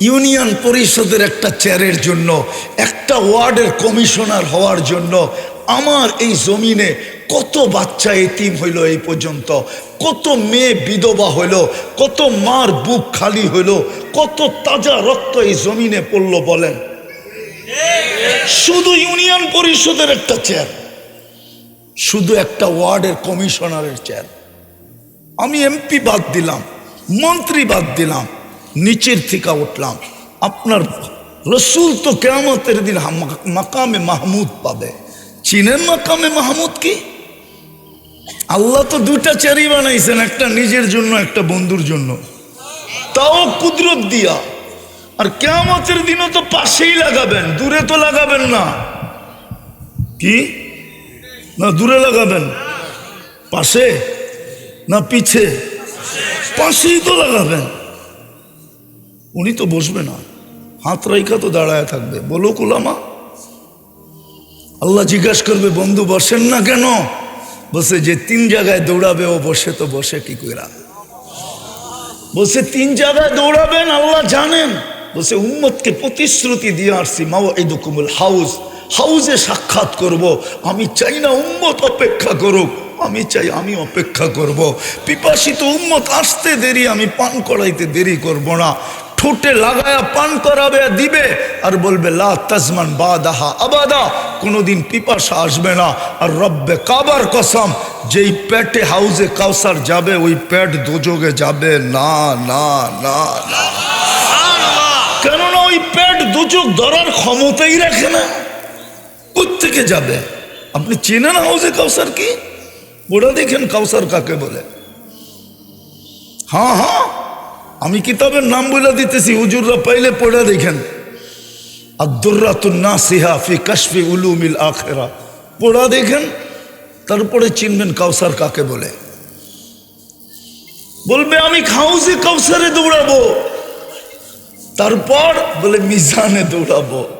Union পরিষদের একটা চেয়ারের জন্য, একটা ওয়ার্ডের কমিশনার হওয়ার জন্য আমার এই জমিনে কত বাচ্চা এতিম হইল এই পর্যন্ত, কত মেয়ে বিধবা হইল, কত মার বুক খালি হইল, কত তাজা রক্ত এই জমিনে পড়ল বলেন। শুধু ইউনিয়ন পরিষদের একটা চেয়ার, শুধু একটা ওয়ার্ডের কমিশনারের চেয়ার। আমি এমপি বাদ দিলাম, মন্ত্রী বাদ দিলাম নিচের থেকে উঠলাম। আপনার রসুল তো কেমতের দিন মাকামে মাহমুদ পাবে। চীনের মাকামে মাহমুদ কি? আল্লাহ তো দুইটা চেরি বানাইছেন, একটা নিজের জন্য, একটা বন্ধুর জন্য। তাও কুদরত দিয়া। আর কেমতের দিনও তো পাশেই লাগাবেন, দূরে তো লাগাবেন না। কি? না, দূরে লাগাবেন। পাশে না পিছে? পাশেই তো লাগাবেন। উনি তো বসবে না। হাত রাইখা তো দাঁড়ায় থাকবে। বলো কুলামা, আল্লাহ জিজ্ঞাসা করবে, বন্ধু বসেন না কেন? বসে যে তিন জায়গায় দৌড়াবে, ও বসে তো বসে কি কইরা? বসে তিন জায়গায় দৌড়াবেন, আল্লাহ জানেন। বসে উম্মতকে প্রতিশ্রুতি দিয়ে আসছি মাও এই দকুমুল হাউস হাউসে সাক্ষাৎ করব। আমি চাই না উম্মত অপেক্ষা করুক। আমি চাই আমি অপেক্ষা করব। পিপাসিত উম্মত আসতে দেরি, আমি পান করাইতে দেরি করব না। ঠোঁটে লাগায়া পান করাবে, দিবে, আর বলবে, লা তাজমান বাদাহা আবাদা, কোনোদিন পিপাসা আসবে না। আর রব্বে কাবার কসম, যেই পেটে হাউসে কাউসার যাবে, ওই পেট দোজগে যাবে। না না না না। কেননা ওই পেট দুচোখ ধরার ক্ষমতাই রাখে না। কোথেকে যাবে? আপনি চেনেন হাউসে কাউসার কি? ওরা দেখেন কাউসার কাকে বলে। হ্যাঁ হ্যাঁ। আমি কিতাবের নাম বলে দিতেছি, হুজুররা পাইলে পড়ে দেখেন। কাশফি আখেরা। পড়া দেখেন, তারপরে চিনবেন কাউসার কাকে বলে। বলবে, আমি খাউসে কাউসারে দৌড়াবো। তারপর বলে, মিজানে দৌড়াবো।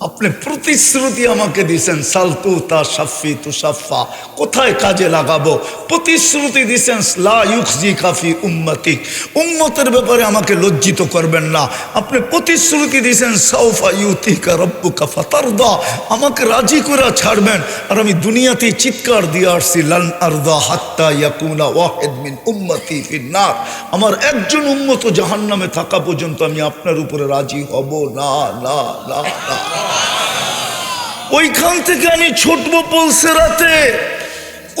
আপনি প্রতিশ্রুতি আমাকে দিছেন, সালতু তা সাফি তু সাফা। কোথায় কাজে লাগাবো? প্রতিশ্রুতি দিছেন, লা ইউখজি কাফি উম্মতিক। উম্মতের ব্যাপারে আমাকে লজ্জিত করবেন না। আপনি প্রতিশ্রুতি দিছেন, সাউফা ইউতিকা রব্বুকা ফাতারদা। আমাকে রাজি করে ছাড়বেন। আর আমি দুনিয়াতে চিৎকার দিয়ে আসছি, লান আরদা হাত্তা ইয়াকুনা ওয়াহেদ মিন উম্মতি ফিন্নার। আমার একজন উম্মত জাহান্নামে থাকা পর্যন্ত আমি আপনার উপরে রাজি হব। না না না না। ওইখান থেকে আমি ছুটবো পলসে রাতে।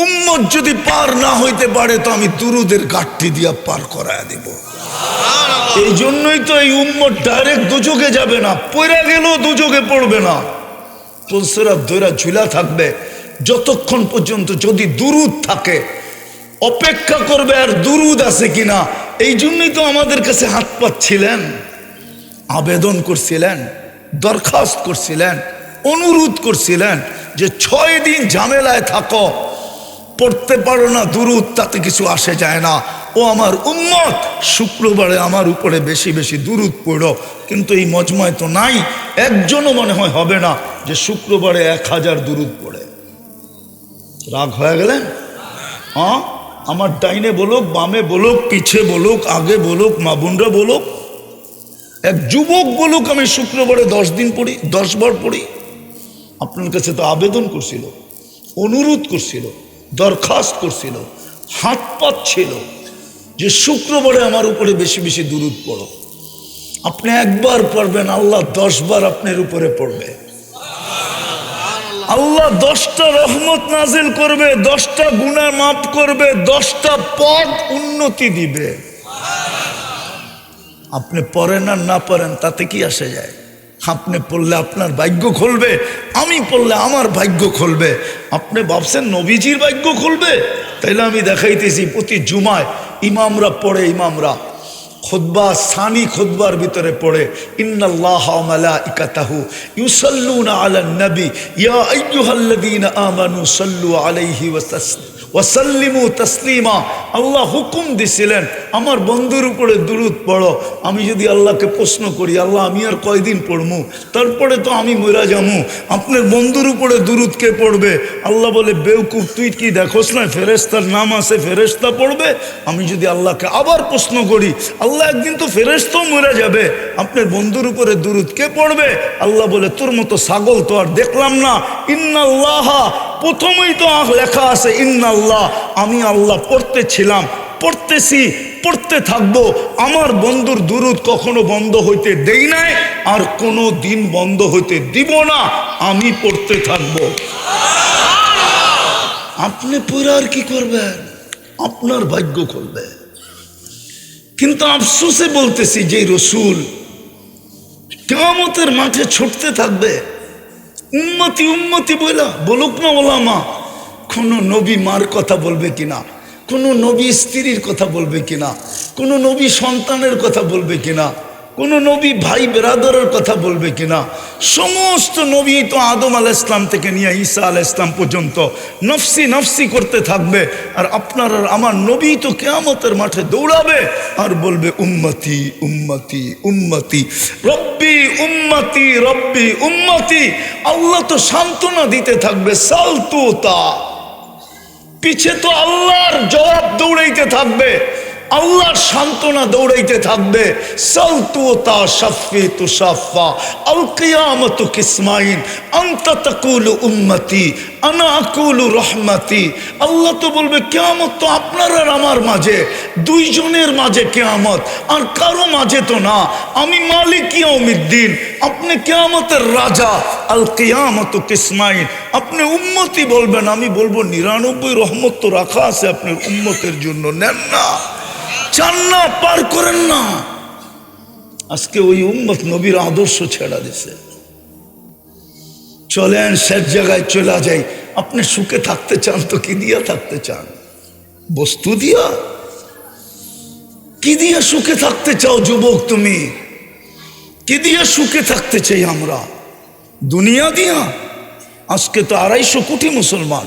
উম্মত যদি পার না হইতে পারে তো আমি দুরুদের গাঠটি দিয়া পার করায় দেব। এই জন্যই তো এই উম্মত ডাইরেক্ট দুযোগে যাবে না পড়ে গেলেও দুযোগে পড়বে না। পলসেরা দৈরা ঝুলা থাকবে। যতক্ষণ পর্যন্ত যদি দুরুদ থাকে অপেক্ষা করবে আর দুরুদ আছে কিনা এই জন্যই তো আমাদের কাছে হাত পাচ্ছিলেন আবেদন করছিলেন। দরখাস্ত করছিলেন, অনুরোধ করছিলেন যে ছয় দিন ঝামেলায় থাকো, পড়তে পারো না, দুরুদ, তাতে কিছু আসে যায় না। ও আমার উম্মত, শুক্রবারে আমার উপরে বেশি বেশি দুরুদ পড়ো। কিন্তু এই মজময় তো নাই, একজনও মনে হয় হবে না যে শুক্রবারে এক হাজার দুরুদ পড়ে। রাগ হয়ে গেলেন? হ্যাঁ আমার ডাইনে বলুক, বামে বলুক, পিছে বলুক, আগে বলুক, মা বোনরা বলুক এক যুবক বলুক, আমি শুক্রবারে দশ দিন পড়ি, দশ বার পড়ি। আপনার কাছে তো আবেদন করছিল, অনুরোধ করছিল, দরখাস্ত করছিল, হাত ছিল যে শুক্রবারে আমার উপরে বেশি বেশি দূরত পড়ো। আপনি একবার পড়বেন, আল্লাহ দশ বার আপনার উপরে পড়বে। আল্লাহ দশটা রহমত নাজিল করবে, দশটা গুণা মাফ করবে, দশটা পদ উন্নতি দিবে। আপনি পড়েন আর না পড়েন, তাতে কি আসে যায়? আপনি পড়লে আপনার ভাগ্য খুলবে, আমি পড়লে আমার ভাগ্য খুলবে। আপনি ভাবছেন নবীজির ভাগ্য খুলবে? তাইলে আমি দেখাইতেছি, প্রতি জুমায় ইমামরা পড়ে ইমামরা। খুদ্া সানি খুদ্বার ভিতরে পড়ে, ইন্নাল্লাহ ইউসাল্লুনা আলান নবী ইয়া আইয়ুহাল্লাযীনা আমানু সাল্লু আলাইহি ওয়া ওয়াসাল্লিমু তসলিমা। আল্লাহ হুকুম দিছিলেন, আমার বন্ধুর উপরে দুরুদ পড়ো। আমি যদি আল্লাহকে প্রশ্ন করি, আল্লাহ, আমি আর কয়দিন পড়মু? তারপরে তো আমি মরা যামু। আপনার বন্ধুর উপরে দুরুদ কে পড়বে? আল্লাহ বলে, বেউকুফ, তুই কি দেখোস না ফেরেস্তার নাম আছে ফেরেস্তা পড়বে? আমি যদি আল্লাহকে আবার প্রশ্ন করি, আল্লাহ একদিন তো ফেরেস্তাও মরে যাবে। আপনার বন্ধুর উপরে দুরুদ কে পড়বে? আল্লাহ বলে, তোর মতো ছাগল তো আর দেখলাম না। ইন্নাল্লাহ প্রথমেই তো লেখা আছে, ইন্নাল্লাহ, আমি আল্লাহ পড়তেছিলাম, পড়তেছি, পড়তে থাকব। আমার বন্ধুর দুরুদ কখনো বন্ধ হইতে দেই নাই, আর কোনো দিন বন্ধ হইতে দিব না, আমি পড়তে থাকব। আপনি পড়ে আর কি করবেন? আপনার ভাগ্য করবে। কিন্তু আফসোসে বলতেছি যে রসুল কেমতের মাঠে ছুটতে থাকবে। উন্মতি উন্মতি বইলা, বলুক না ওলামা কোনো নবী মার কথা বলবে কিনা? কোনো নবী স্ত্রীর কথা বলবে কিনা? কোনো নবী সন্তানের কথা বলবে কিনা? কোনো নবী ভাই বেরাদরের কথা বলবে কিনা? সমস্ত নবী তো আদম আল ইসলাম থেকে নিয়ে ঈসা আল ইসলাম পর্যন্ত নফসি নফসি করতে থাকবে। আর আপনার আর আমার নবী তো কেয়ামতের মাঠে দৌড়াবে আর বলবে, উম্মতি উম্মতি উম্মতি, রব্বি উম্মতি রব্বি উম্মতি। আল্লাহ তো সান্ত্বনা দিতে থাকবে সালতুতা পিছে তো আল্লাহর জবাব দৌড়াইতে থাকবে। আল্লাহর সান্ত্বনা দৌড়াইতে থাকবে। সালতুতা শাফি তুষাফা আল কিয়ামতু কিসমাইন। আনতা তাকুলু উম্মতি। আনা আকুলু রহমতি। আল্লাহ তো বলবে, কেয়ামত তো আপনার আর আমার মাঝে। দুইজনের মাঝে কেয়ামত। আর কারও মাঝে তো না। আমি মালিক ইয়াউমিদ্দিন। আপনি কেয়ামতের রাজা। আল কিয়ামত কিসমাইন। আপনি উম্মতি বলবেন, আমি বলব, নিরানব্বই রহমত তো রাখা আছে আপনার উম্মতের জন্য। নেন না। চান না পার করেন না। আজকে ওই উম্মত নবীর আদর্শ ছেড়া দিছে। চলেন শেষ জায়গায় চলে যাই। আপনি সুখে থাকতে চান তো কি দিয়া থাকতে চান? বস্তু দিয়া? কি দিয়া সুখে থাকতে চাও যুবক তুমি? কি দিয়া সুখে থাকতে চাই আমরা? দুনিয়া দিয়া? আজকে তো আড়াইশো কোটি মুসলমান।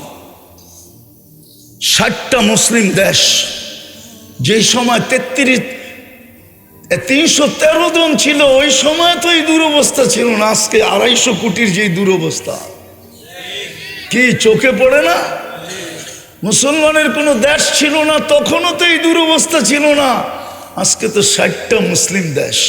ষাটটা মুসলিম দেশ। যেই সময় তেত্রিশ তিনশো তেরো জন ছিল, ওই সময় তো এই দুরবস্থা ছিল না, আজকে আড়াইশো কোটির যেই দুরবস্থা। কি চোখে পড়ে না? মুসলমানের কোনো দেশ ছিল না, তখনও তো এই দুরবস্থা ছিল না। আজকে তো ষাটটা মুসলিম দেশ।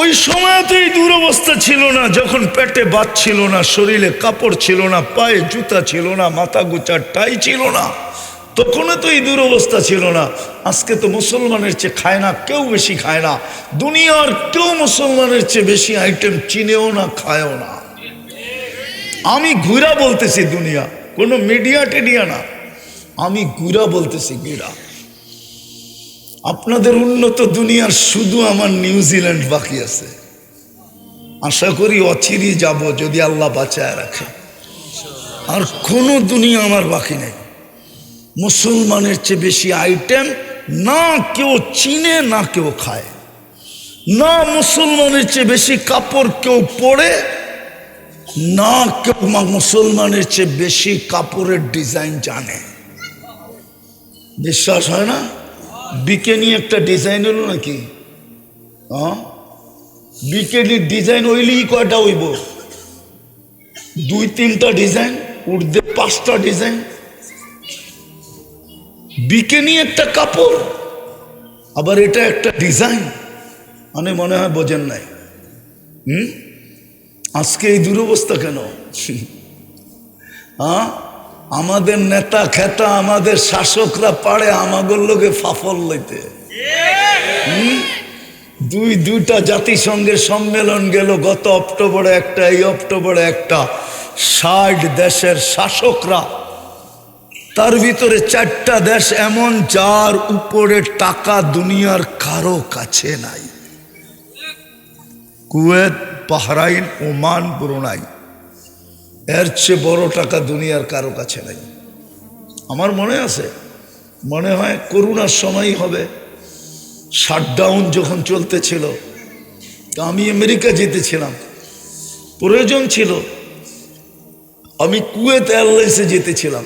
ওই সময় তো এই দুরবস্থা ছিল না, যখন পেটে বাত ছিল না, শরীরে কাপড় ছিল না, পায়ে জুতা ছিল না, মাথা গোচার টাই ছিল না। তখনও তো এই দুরবস্থা ছিল না। আজকে তো মুসলমানের চেয়ে খায় না, কেউ বেশি খায় না। দুনিয়ার কেউ মুসলমানের চেয়ে বেশি আইটেম চিনেও না, খায়ও না। আমি ঘুরা বলতেছি দুনিয়া, কোনো মিডিয়া টেডিয়া না। আমি ঘুরা বলতেছি ঘুরা। আপনাদের উন্নত দুনিয়ার শুধু আমার নিউজিল্যান্ড বাকি আছে। আশা করি অচিরই যাব যদি আল্লাহ বাঁচায় রাখে। আর কোনো দুনিয়া আমার বাকি নেই। মুসলমানের চেয়ে বেশি আইটেম না কেউ চিনে, না কেউ খায়। না মুসলমানের চেয়ে বেশি কাপড় কেউ পরে, না কেউ মুসলমানের চেয়ে বেশি কাপড়ের ডিজাইন জানে। বিশ্বাস হয় না? বিকেনি একটা ডিজাইন হলো নাকি? হ্যাঁ বিকেনির ডিজাইন হইলেই কয়টা হইব? দুই তিনটা ডিজাইন উর্ধে পাঁচটা ডিজাইন বিকেনি একটা কাপড়, আবার এটা একটা ডিজাইন মানে মনে হয় বোঝেন নাই। হুম? আজকে এই দুরবস্থা কেন? হ্যাঁ আমাদের নেতা খেতা, আমাদের শাসকরা পারে আমাদের লোকে ফাফল লইতে? দুই, দুইটা জাতিসংঘের সম্মেলন গেল গত অক্টোবরে একটা, এই অক্টোবরে একটা। ষাট দেশের শাসকরা তার ভিতরে চারটা দেশ এমন, যার উপরে টাকা দুনিয়ার কারও কাছে নাই। কুয়েত, বাহরাইন, ওমান, ব্রুনাই, এর চেয়ে বড় টাকা দুনিয়ার কারও কাছে নাই। আমার মনে আছে, মনে হয় করোনার সময়ই হবে। শাটডাউন যখন চলতেছিল, তো আমি আমেরিকা যেতেছিলাম। প্রয়োজন ছিল, আমি কুয়েত এয়ারলাইন্সে যেতেছিলাম।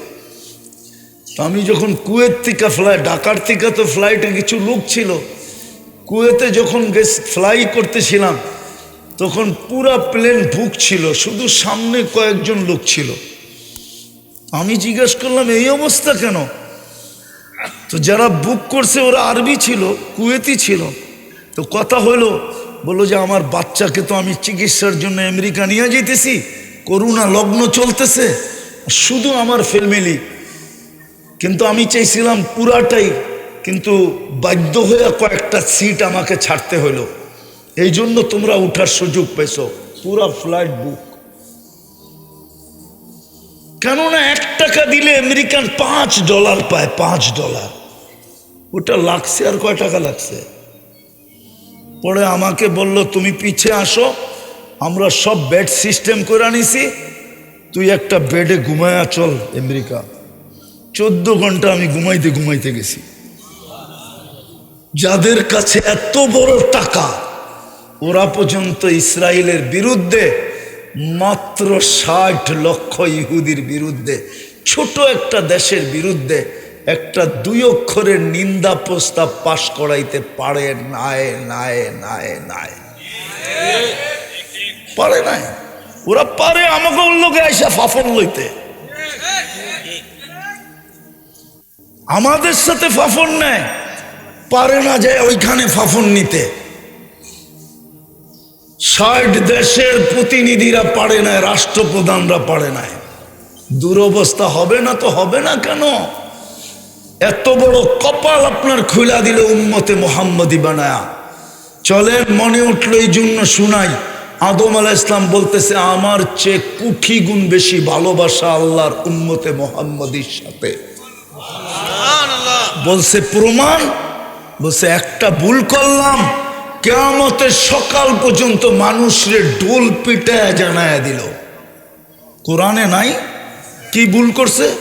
আমি যখন কুয়েত থেকে ফ্লাই ঢাকার থেকে তো ফ্লাইটে কিছু লোক ছিল, কুয়েতে যখন গেস ফ্লাই করতেছিলাম, তখন পুরা প্লেন বুক ছিল, শুধু সামনে কয়েকজন লোক ছিল। আমি জিজ্ঞেস করলাম, এই অবস্থা কেন? তো যারা বুক করছে, ওরা আরবি ছিল, কুয়েতি ছিল। তো কথা হলো, বলল যে, আমার বাচ্চাকে তো আমি চিকিৎসার জন্য আমেরিকা নিয়ে যেতেছি করোনা লগ্ন চলতেছে শুধু আমার ফ্যামিলি কিন্তু আমি চাইছিলাম পুরাটাই, কিন্তু বাধ্য হয়ে কয়েকটা সিট আমাকে ছাড়তে হলো। এই জন্য তোমরা উঠার সুযোগ পেয়েছ, পুরা ফ্লাইট বুক কেননা এক টাকা দিলে আমেরিকান পাঁচ ডলার পায়, পাঁচ ডলার ওটা লাগছে আর কয় টাকা লাগছে? পরে আমাকে বলল, তুমি পিছে আসো, আমরা সব বেড সিস্টেম করে আনিছি, তুই একটা বেডে ঘুমায়া চল আমেরিকা। চোদ্দ ঘণ্টা আমি ঘুমাইতে ঘুমাইতে গেছি। যাদের কাছে এত বড় টাকা, ওরা পর্যন্ত ইসরায়েলের বিরুদ্ধে মাত্র ষাট লক্ষ ইহুদির বিরুদ্ধে, ছোট একটা দেশের বিরুদ্ধে একটা দুই অক্ষরের নিন্দা প্রস্তাব পাশ করাইতে পারে নায় নায় নায় নায় পারে নাই। ওরা পারে আমাকে লোকে আইসা ফাফন লইতে। আমাদের সাথে ফাফন নেয়। পারে না যায় ওইখানে ফাফন নিতে। ষাট দেশের প্রতিনিধিরা পারে না, রাষ্ট্রপ্রধানরা পারে না। দুরবস্থা হবে না তো হবে না কেন? এত বড় কপাল আপনার খুলা দিল উম্মতে মোহাম্মদী বানায়া। চলেন, মনে উঠল এই জন্য শুনাই। আদম আলা ইসলাম বলতেছে, আমার চেয়ে কুঠি গুণ বেশি ভালোবাসা আল্লাহর উম্মতে মোহাম্মদীর সাথে। বলছে, প্রমাণ? বলছে, একটা ভুল করলাম। কেয়ামতের সকাল পর্যন্ত মানুষরে ডোল পিটায় জানায় দিল। কোরআনে নাই? কি ভুল করছে?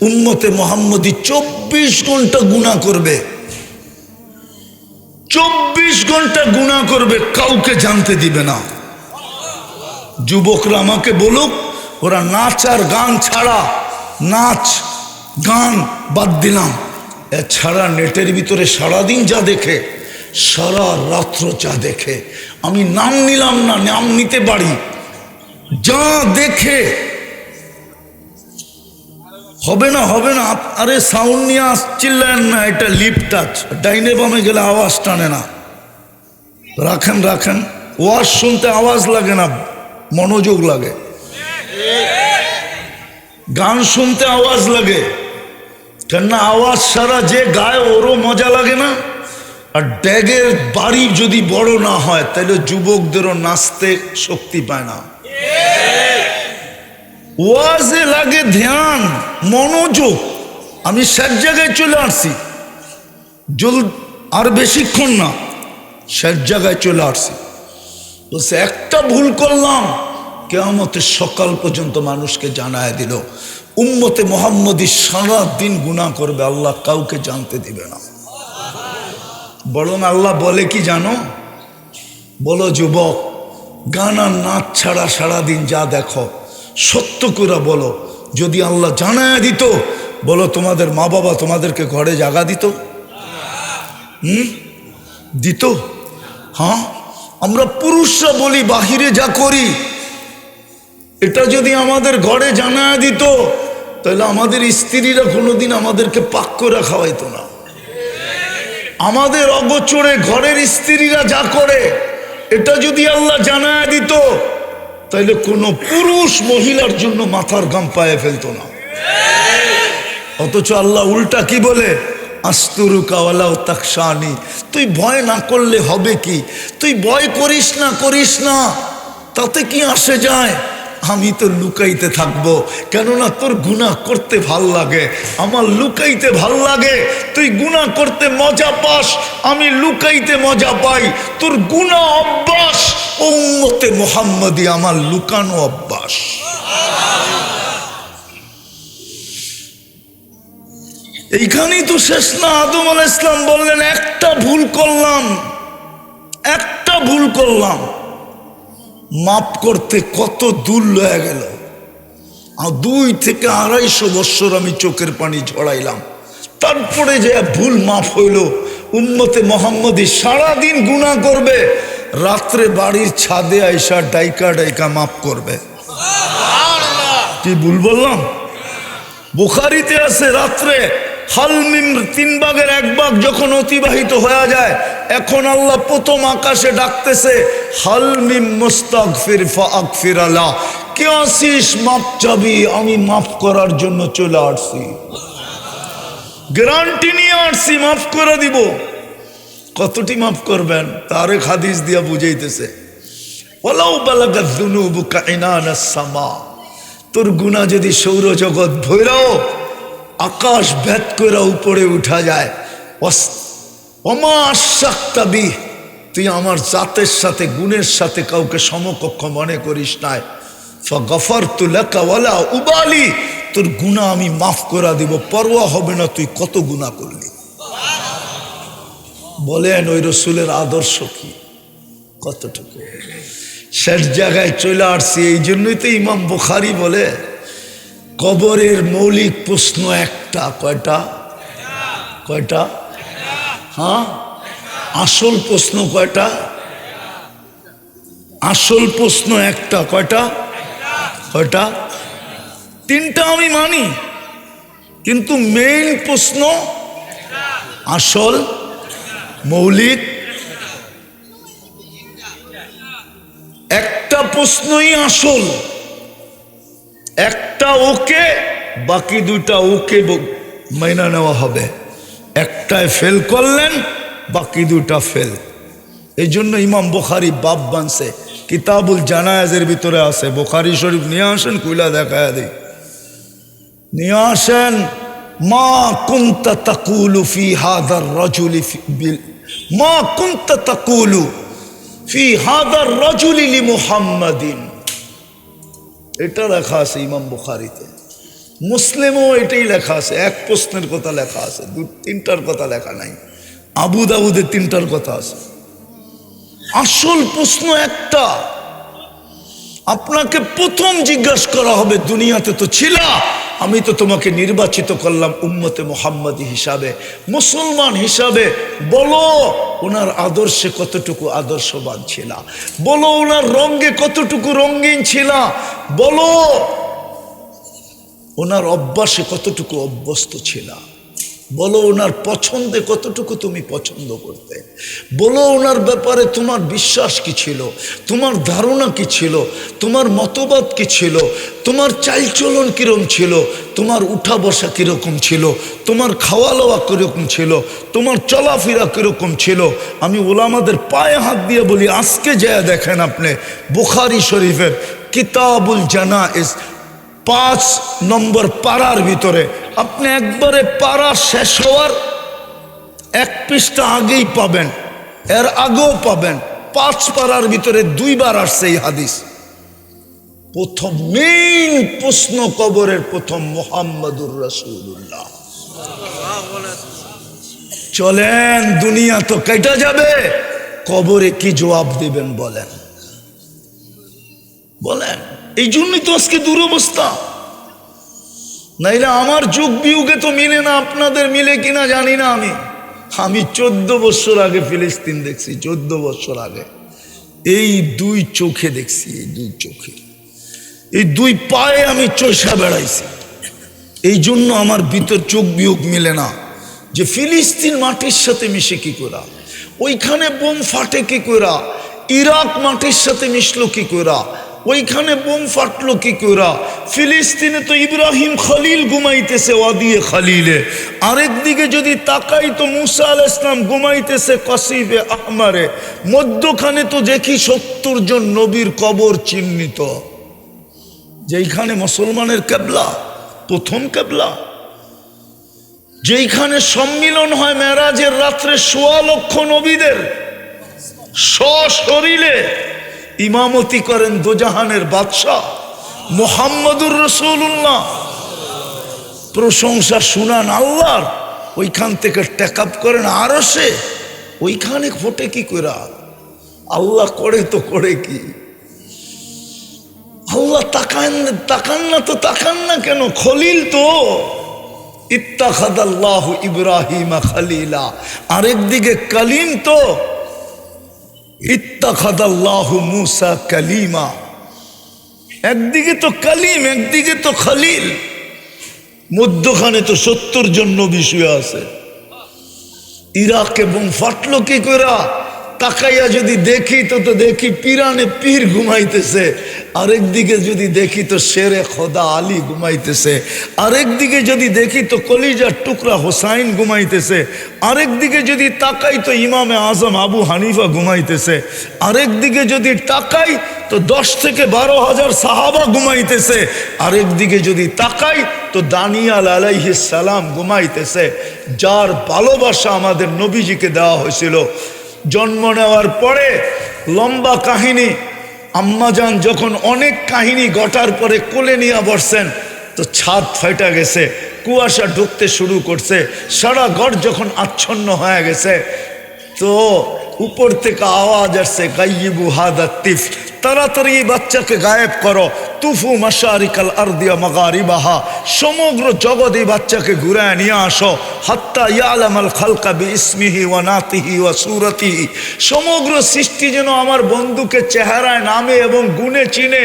উম্মতে মোহাম্মদী চব্বিশ ঘণ্টা গুণা করবে। চব্বিশ ঘণ্টা গুণা করবে, কাউকে জানতে দিবে না। যুবকরা আমাকে বলুক, ওরা নাচ আর গান ছাড়া, নাচ, গান বাদ দিলাম। এছাড়া নেটের ভিতরে সারাদিন যা দেখে, সারা রাত্র যা দেখে, আমি নাম নিলাম না, নাম নিতে পারি। যা দেখে, হবে না হবে না আরে সাউন্ড নিয়ে আসছিলেন না, এটা লিপ টাচ ডাইনে বামে গেলে আওয়াজ টানে না। রাখেন রাখেন। ওয়াজ শুনতে আওয়াজ লাগে না, মনোযোগ লাগে। গান শুনতে আওয়াজ লাগে। কেননা আওয়াজ সারা যে গায়ে ওরও মজা লাগে না। আর ড্যাগের বাড়ি যদি বড় না হয়, তাহলে যুবকদেরও নাচতে শক্তি পায় না। ওয়াজে লাগে ধ্যান, মনোযোগ। আমি সব জায়গায় চলে আসছি। জল আর বেশিক্ষণ না, সব জায়গায় চলে আসছি। বলছে, একটা ভুল করলাম, কেয়ামতের সকাল পর্যন্ত মানুষকে জানায় দিল। উম্মতে মোহাম্মদী সারা দিন গুণা করবে, আল্লাহ কাউকে জানতে দিবে না। বরং আল্লাহ বলে কি জানো? বলো, যুবক, গান নাচ ছাড়া সারাদিন যা দেখো, সত্য করে বলো। যদি আল্লাহ জানায় দিত, বলো, তোমাদের মা বাবা তোমাদেরকে ঘরে জাগা দিত? হুম? দিত? হ্যাঁ? আমরা পুরুষরা বলি, বাহিরে যা করি, এটা যদি আমাদের ঘরে জানায় দিত তাহলে আমাদের স্ত্রীরা কোনোদিন আমাদেরকে পাক করে খাওয়াইতো না। আমাদের অগোচরে ঘরের স্ত্রীরা যা করে, এটা যদি আল্লাহ জানায় দিত, তাহলে কোনো পুরুষ মহিলার জন্য মাথার গাম পায়ে ফেলতো না। অথচ আল্লাহ উল্টা কি বলে? আস্তুরু কাওয়ালাও তাকসানি তুই ভয় না করলে হবে কি? তুই ভয় করিস না করিস না, তাতে কি আসে যায়? আমি তো লুকাইতে থাকব। কেননা তোর গুণা করতে ভালো লাগে। আমার লুকাইতে ভালো লাগে। তুই গুণা করতে মজা পাস। আমি লুকাইতে মজা পাই। তোর গুণা অভ্যাস। উম্মতে মোহাম্মদী আমার লুকানো অভ্যাস। এইখানেই তো শেষ না। আদম আল ইসলাম বললেন, একটা ভুল করলাম। একটা ভুল করলাম। মাপ করতে কত দূর লয়ে গেল। আর দুই থেকে আড়াইশো বৎসর আমি চোখের পানি ঝড়াইলাম তারপরে যে ভুল মাফ হইল, উম্মতে মোহাম্মদী সারাদিন গুণা করবে, রাত্রে বাড়ির ছাদে আইসা ডাইকা ডাইকা মাফ করবে। কি ভুল বললাম? বুখারিতে আছে, রাত্রে হালমিম তিন ভাগের এক ভাগ যখন অতিবাহিত হয়ে যায়, এখন আল্লাহ প্রথম আকাশে ডাকতেছে হালমিম মুস্তাক ফির ফির আলা কে আসিস মাপ চাবি, আমি মাফ করার জন্য চলে আসছি। গ্যারান্টি নিয়ে আসছি, মাফ করে দিব। কতটি মাফ করবেন? তারে হাদিস দিয়া বুঝাইতেছে। ওলাও বালাগা দুনুবুকা ইনানা সামা। তোর গুণা যদি সৌরজগৎ ভৈরাও, আকাশ ভেদ করে উপরে উঠা যায়। অমা অমাশাক্তাবি তুই আমার জাতের সাথে, গুণের সাথে কাউকে সমকক্ষ মনে করিস নাই। গফর তু লেখাওয়ালা উবালি, তোর গুণা আমি মাফ করা দিব, পরোয়া হবে না, তুই কত গুণা করলি। বলেন ওই রসুলের আদর্শ কি? কতটুকু? শেষ জায়গায় চলে আসছি, এই জন্যই তো ইমাম বুখারি বলে, কবরের মৌলিক প্রশ্ন একটা, কয়টা? কয়টা? হ্যাঁ? আসল প্রশ্ন কয়টা? আসল প্রশ্ন একটা, কয়টা? কয়টা? তিনটা আমি মানি, কিন্তু মেইন প্রশ্ন আসল, মৌলিক। একটা প্রশ্নই আসল, একটা ওকে, বাকি দুইটা ওকে মাইনা নেওয়া হবে। একটায় ফেল করলেন বাকি দুটা ফেল এই জন্য ইমাম বোখারি বাপ বানছে। কিতাবুল জানায়াজের ভিতরে আছে। বোখারি শরীফ নিয়ে আসেন, কুইলা দেখা দিই। নিয়ে আসেন, মা কুন্তা তাকুলু ফি হাদার রজুলি মা কুন্তা তাকুলু ফি হাদার রজুলি মুহাম্মাদিন এটা লেখা আছে ইমাম বুখারিতে। মুসলিমও এটাই লেখা আছে। এক প্রশ্নের কথা লেখা আছে। দু, তিনটার কথা লেখা নাই। আবু দাবুদের তিনটার কথা আছে। আসল প্রশ্ন একটা, আপনাকে প্রথম জিজ্ঞাসা করা হবে, দুনিয়াতে তো ছিলা, আমি তো তোমাকে নির্বাচিত করলাম উম্মতে মোহাম্মদী হিসাবে, মুসলমান হিসাবে। বলো, ওনার আদর্শে কতটুকু আদর্শবান ছিল? বলো, ওনার রঙ্গে কতটুকু রঙ্গিন ছিল? বলো, ওনার অভ্যাসে কতটুকু অভ্যস্ত ছিল? বলো ওনার পছন্দে কতটুকু তুমি পছন্দ করতে। বলো ওনার ব্যাপারে তোমার বিশ্বাস কি ছিল, তোমার ধারণা কি ছিল, তোমার মতবাদ কি ছিল, তোমার চালচলন কীরকম ছিল, তোমার উঠা বসা কীরকম ছিল, তোমার খাওয়া লওয়া কীরকম ছিল, তোমার চলাফেরা কীরকম ছিল। আমি ওলামাদের পায়ে হাত দিয়ে বলি, আজকে যা দেখেন আপনি, বুখারি শরীফের কিতাবুল জানা ইস পাঁচ নম্বর পাড়ার ভিতরে। আপনি একবারে পাড়া শেষ হওয়ার এক পৃষ্ঠা আগেই পাবেন, এর আগেও পাবেন। পাঁচ পাড়ার ভিতরে দুইবার আসছে এই হাদিস। প্রথম মেইন প্রশ্ন কবরের প্রথম মোহাম্মদুর রসুল্লাহ চলেন, দুনিয়া তো কেটে যাবে, কবরে কি জবাব দিবেন বলেন। বলেন, এই জন্যই তো আজকে দুরবস্থা। নাইলে আমার যুগ বিয়োগে তো মিলে না আপনাদের মিলে কিনা জানি না আমি। আমি চোদ্দ বছর আগে ফিলিস্তিন দেখছি, চোদ্দ বছর আগে। এই দুই চোখে দেখছি, এই দুই চোখে। এই দুই পায়ে আমি চষা বেড়াইছি। এই জন্য আমার ভিতর চোখ বিয়োগ মিলে না। যে ফিলিস্তিন মাটির সাথে মিশে কি করা ওইখানে বোম ফাটে কি করা ইরাক মাটির সাথে মিশলো কি করা ওইখানে বোম ফাটলো কি করা ফিলিস্তিনে তো ইব্রাহিম খলিল ঘুমাইতেছে ওয়াদিয়ে খালিলে। আরেক দিকে যদি তাকাই তো মুসা আল ইসলাম ঘুমাইতেছে কসিবে আহমারে। মধ্যখানে তো দেখি সত্তর জন নবীর কবর চিহ্নিত। যেইখানে মুসলমানের কেবলা, প্রথম কেবলা। যেইখানে সম্মিলন হয় মেরাজের রাত্রে সোয়া লক্ষ নবীদের সশরীরে ইমামতি করেন দোজাহানের বাদশাহ মোহাম্মদুর রসুল্লাহ প্রশংসা শুনান আল্লাহর, ওইখান থেকে টেক আপ করেন আরও সে ওইখানে ফোটে কি করে আল্লাহ করে তো করে কি? আল্লাহ তাকান তাকান না তো তাকান না কেন? খলিল তো। ইত্তাখাদাল্লাহ ইব্রাহিমা খালিলা। আরেকদিকে কালিম তো। ইত্তাখাদাল্লাহ মুসা কালিমা। একদিকে তো কালিম, একদিকে তো খালিল। মধ্যখানে তো সত্তর জন নবী শুয়ে আছে। ইরাক এবং ফাটলো কি করা তাকাইয়া যদি দেখি, তো তো দেখি পিরানে পীর ঘুমাইতেছে। আরেক দিকে যদি দেখি, তো শেরে খোদা আলী ঘুমাইতেছে। আরেক দিকে যদি দেখি, তো কলিজার টুকরা হোসাইন ঘুমাইতেছে। আরেক দিকে যদি তাকাই, তো ইমামে আজম আবু হানিফা ঘুমাইতেছে। আরেক দিকে যদি তাকাই, তো দশ থেকে বারো হাজার সাহাবা ঘুমাইতেছে। আরেক দিকে যদি তাকাই, তো দানিয়াল আলাইহিস সালাম ঘুমাইতেছে। যার ভালোবাসা আমাদের নবীজিকে দেওয়া হয়েছিল। জন্ম নেওয়ার পরে লম্বা কাহিনী আম্মাজান যখন অনেক কাহিনী ঘটার পরে কোলে নিয়ে বসছেন, তো ছাদ ফাইটা গেছে, কুয়াশা ঢুকতে শুরু করছে, সারা ঘর যখন আচ্ছন্ন হয়ে গেছে, তো উপর থেকে আওয়াজ আসছে গাইবু হাদা তিফ তাড়াতাড়ি এই বাচ্চাকে গায়েব করো। তুফু মাসারিকাল মগারি বাহা সমগ্র জগৎ এই বাচ্চাকে ঘুরায় নিয়ে আসো। হাত্তা ইয়ালামাল খালকা বি ইসমিহি ওয়া নাতিহি ওয়া সুরতিহি। সমগ্র সৃষ্টি যেন আমার বন্ধুকে চেহারায় নামে এবং গুণে চিনে।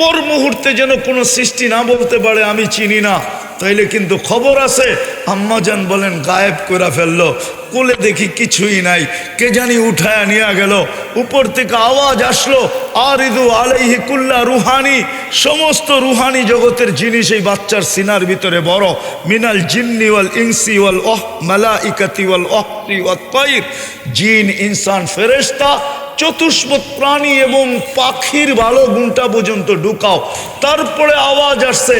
পর মুহূর্তে যেন কোনো সৃষ্টি না বলতে পারে, আমি চিনি না। তাইলে কিন্তু খবর আছে আম্মাজান বলেন, গায়েব করে ফেলল। কোলে দেখি কিছুই নাই, কে জানি উঠায় নিয়ে গেল। উপর থেকে আওয়াজ আসলো আর ইদু আলাইহি কুল্লা রুহানি। সমস্ত রুহানি জগতের জিনিস এই বাচ্চার সিনার ভিতরে বড়। মিনাল জিন্নি ওয়াল ইনসি ওয়াল অহ মালা ইকাতি ওয়াল ওয়াল জিন, ইনসান ফেরেস্তা চতুষ্পদ প্রাণী এবং পাখির ভালো গুণটা পর্যন্ত ঢুকাও। তারপরে আওয়াজ আসছে,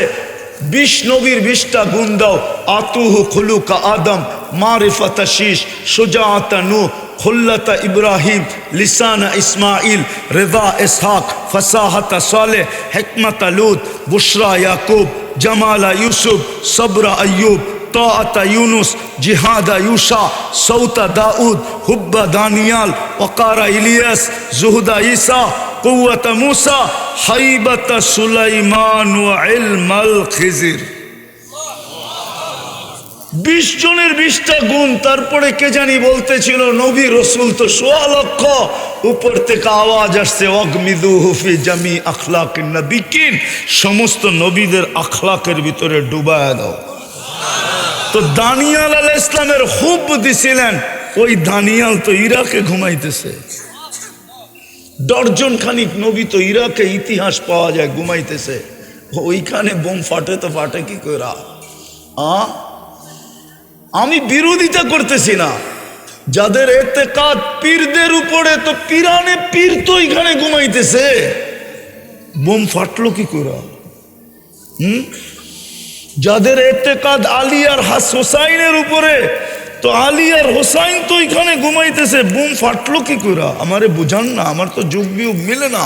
বিশ নবীর বিশটা গুণ দাও। আতুহু খুলুকা আদম, মারিফাতা শীষ সুজাতা নু, খুল্লাতা ইব্রাহিম, লিসানা ইসমাইল, রেদা ইসহাক, ফসাহাতা সালে হেকমতা লুত, বুশরা ইয়াকুব, জামালা ইউসুফ, সবরা আয়ুব তাআতা ইউনুস জিহাদা ইউসা সৌতা দাউদ হুব্বা দানিয়াল ওকারা ইলিয়াস জুহদা ঈসা কুয়াতা মুসা হাইবাতা সুলাইমান ইলমাল খিজির বিশ জনের বিশটা গুণ, তারপরে কে জানি বলতেছিল, নবী রসুল তো সোয়া লক্ষ, উপর থেকে আওয়াজ আসছে অগ্নিদু হুফি জামি আখলাক সমস্ত নবীদের আখলাকের ভিতরে ডুবায় দাও। তো দানিয়াল আল ইসলামের হুব দিছিলেন, ওই দানিয়াল তো ইরাকে ঘুমাইতেছে। দর্জন খানিক নবী তো ইরাকে ইতিহাস পাওয়া যায়, ঘুমাইতেছে। ওইখানে বোম ফাটে তো ফাটে কি করা আমি বিরোধিতা করতেছি না। যাদের এতে কাজ পীরদের উপরে তো পিরানে পীর তো এখানে ঘুমাইতেছে। বোম ফাটলো কি করা হুম? যাদের এতেকাদ আলী আর হাস হোসাইনের উপরে, তো আলী আর হোসাইন তো এখানে ঘুমাইতেছে, বুম ফাটলো কি করে আমারে বুঝান না, আমার তো যুগ বিয়োগ মিলে না।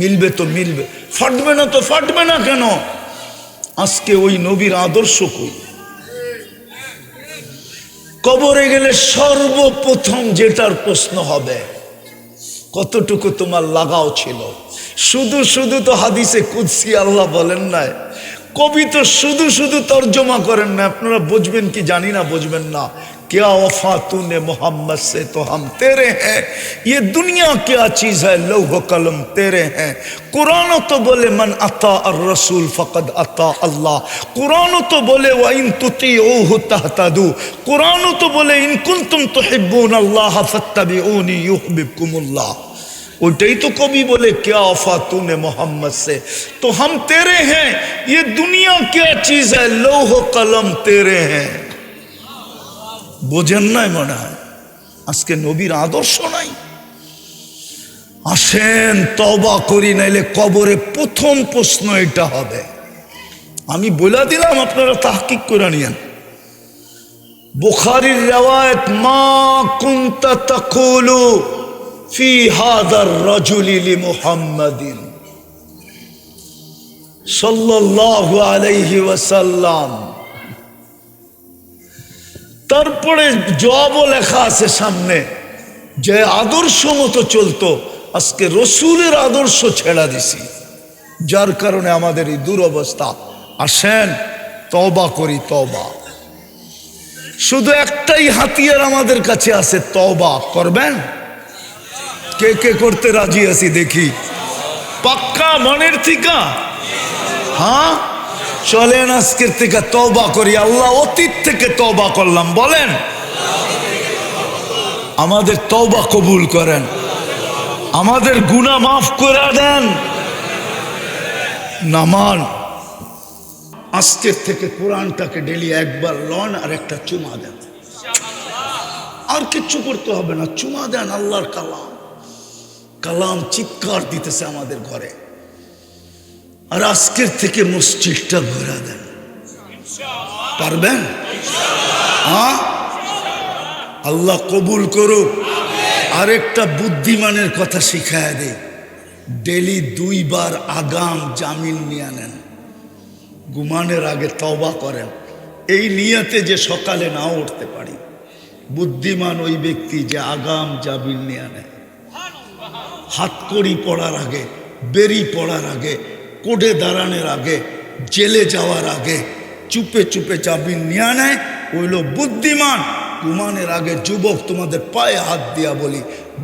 মিলবে তো মিলবে। ফাটবে না তো ফাটবে না কেন? আজকে ওই নবীর আদর্শ কই? কবরে গেলে সর্বপ্রথম যেটার প্রশ্ন হবে, কতটুকু তোমার লাগাও ছিল? শুধু শুধু তো হাদিসে কুৎসি আল্লাহ বলেন নাই কবি তো শুধু শুধু তর্জমা করেন না আপনারা বুঝবেন কি জানি না বুঝবেন না क्या वफा तूने मोहम्मद से तो हम तेरे हैं ये दुनिया क्या चीज़ है लौह कलम तेरे हैं कुरान तो बोले मन अता और रसूल फ़कद अता अल्लाह कुरान तो बोले व इन तुती ओह तहतदू कुरान तो बोले इन कुन तुम तो हिब्बून अल्लाह फत्तबिऊनी युहबिबकुमुल्लाह उल्टे तो कभी बोले क्या वफा तूने मोहम्मद से तो हम तेरे हैं ये दुनिया क्या चीज है लोह कलम तेरे हैं বোঝেন নাই মনে হয় আজকে নবীর আদর্শ নাই আসেন তবা করি নাইলে কবরে প্রথম প্রশ্ন এটা হবে আমি বলে দিলাম আপনারা তাহকিক করে নিয়েন বুখারির রেওয়ায়ত মা কুন্তা তাকুলু ফি হাদার রজুলিলি মুহাম্মাদিন সাল্লাল্লাহু আলাইহি ওয়াসাল্লাম। তারপরে জবাবও লেখা আছে সামনে, যে আদর্শ মতো চলতো, আজকে রসুলের আদর্শ ছেড়া দিছি। যার কারণে আমাদের এই দুরবস্থা, আসেন তবা করি তবা শুধু একটাই হাতিয়ার আমাদের কাছে আছে তবা করবেন? কে কে করতে রাজি আছি দেখি। পাক্কা মনের থিকা? হ্যাঁ? চলেন আজকের থেকে তবা করি। আল্লাহ অতীত থেকে তবা করলাম বলেন। আমাদের তবা কবুল করেন। আমাদের গুণা মাফ করে দেন। নামান আজকের থেকে কোরআনটাকে ডেলি একবার লন আর একটা চুমা দেন। আর কিচ্ছু করতে হবে না চুমা দেন আল্লাহর কালাম। কালাম চিৎকার দিতেছে আমাদের ঘরে। আর আজকের থেকে মসজিদটা ঘোরা দেন। পারবেন? আল্লাহ কবুল করুক। আরেকটা বুদ্ধিমানের কথা শিখায় দে ডেলি দুইবার আগাম জামিন নিয়ে নেন। ঘুমানের আগে তবা করেন। এই নিয়তে যে সকালে না উঠতে পারি। বুদ্ধিমান ওই ব্যক্তি যে আগাম জামিন নিয়ে নেয়। হাতকড়ি পড়ার আগে, বেরি পড়ার আগে, কোডে দাঁড়ানোর আগে, জেলে যাওয়ার আগে, চুপে চুপে চাবি নিয়ে নেয় ওইলো বুদ্ধিমান। ঘুমানের আগে যুবক তোমাদের পায়ে হাত দিয়া বলি,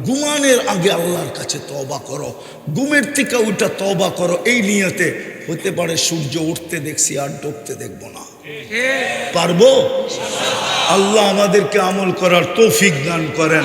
গুমানের আগে আল্লাহর কাছে তবা করো, গুমের থেকে ওইটা তবা করো, এই নিয়তে। হতে পারে সূর্য উঠতে দেখছি আর ডুবতে দেখব না। পারব? আল্লাহ আমাদেরকে আমল করার তৌফিক দান করেন।